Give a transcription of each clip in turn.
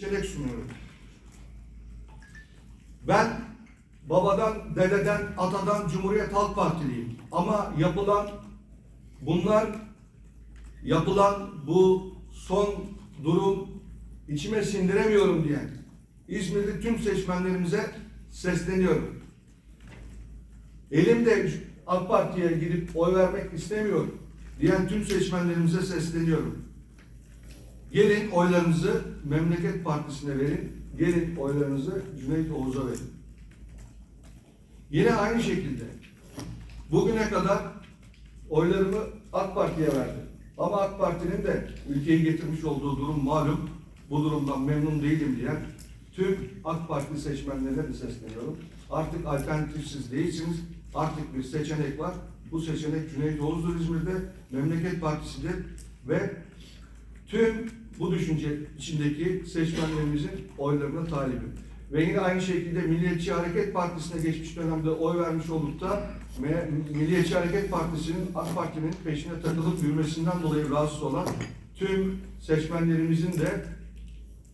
seçenek sunuyorum. Ben babadan, dededen, atadan Cumhuriyet Halk Partiliyim. Ama yapılan bunlar yapılan bu son durum içime sindiremiyorum diyen İzmirli tüm seçmenlerimize sesleniyorum. Elimde AK Parti'ye gidip oy vermek istemiyorum diyen tüm seçmenlerimize sesleniyorum. Gelin oylarınızı Memleket Partisi'ne verin. Gelin oylarınızı Cüneyt Oğuz'a verin. Yine aynı şekilde bugüne kadar oylarımı AK Parti'ye verdim. Ama AK Parti'nin de ülkeyi getirmiş olduğu durum malum. Bu durumdan memnun değilim diyen tüm AK Parti seçmenlerine de sesleniyorum. Artık alternatifsiz değilsiniz. Artık bir seçenek var. Bu seçenek Cüneyt Oğuz'dur İzmir'de. Memleket Partisi'dir. Ve tüm bu düşünce içindeki seçmenlerimizin oylarına talibim. Ve yine aynı şekilde Milliyetçi Hareket Partisi'ne geçmiş dönemde oy vermiş olup da Milliyetçi Hareket Partisi'nin AK Parti'nin peşine takılıp yürümesinden dolayı rahatsız olan tüm seçmenlerimizin de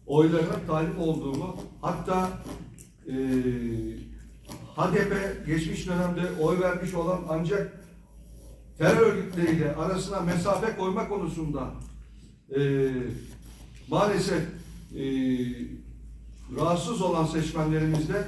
oylarına talip olduğumu hatta eee HDP geçmiş dönemde oy vermiş olan ancak terör örgütleriyle arasına mesafe koyma konusunda eee, maalesef eee, rahatsız olan seçmenlerimizde